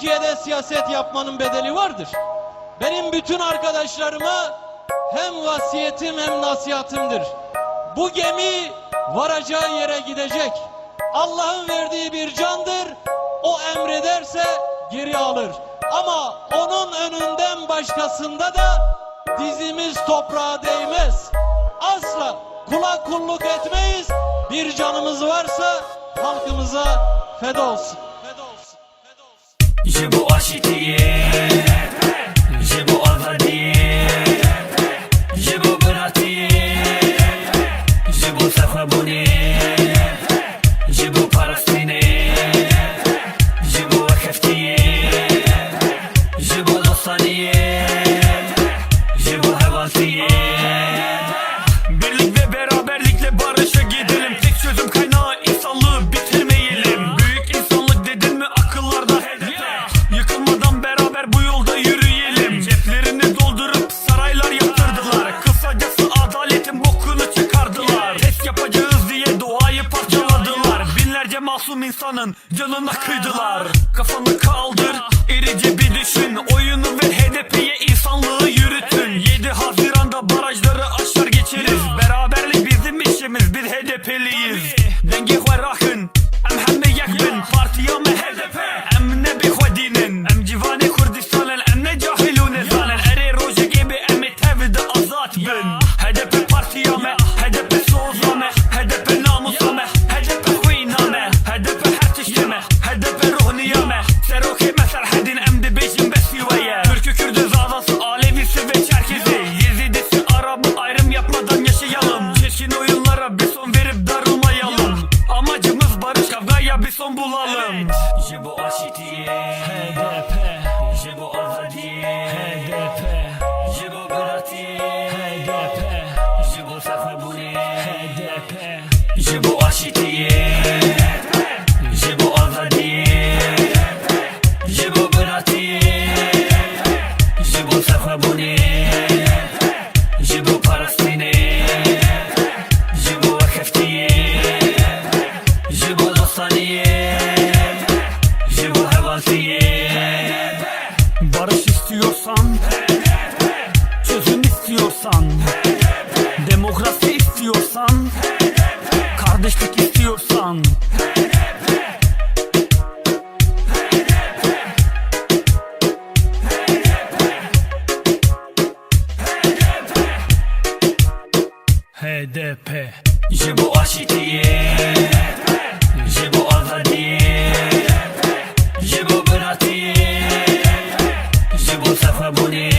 Türkiye'de siyaset yapmanın bedeli vardır. Benim bütün arkadaşlarıma hem vasiyetim hem nasihatımdır. Bu gemi varacağı yere gidecek. Allah'ın verdiği bir candır. O emrederse geri alır. Ama onun önünden başkasında da dizimiz toprağa değmez. Asla kula kulluk etmeyiz. Bir canımız varsa halkımıza feda olsun. Je bu aşitiye masum insanın canına kıydılar. Kafanı kaldır irice bir düşün. Oyunu ve HDP'ye insanlığı yürütün. 7 Haziran'da barajları aşar geçeriz. Beraberlik bizim işimiz biz HDP'liyiz Denge rakın Em hemme yekbin partiya me HDP Em ne bi xwedinin Em civane Kurdistanın Em ne cahilune zanen Ere roje gibi em tevde azat bin bıratiye Je bu sefebuniye Je bu parastine Je bu vakeftiye Je bu dostaniye Je bu hevasiye Barış istiyorsan Çözüm istiyorsan Demokrasi istiyorsan kardeşlik istiyorsan. HDP Je bu aşitiye Je bu azadiye Je bu bıratiye Je bu safabuniye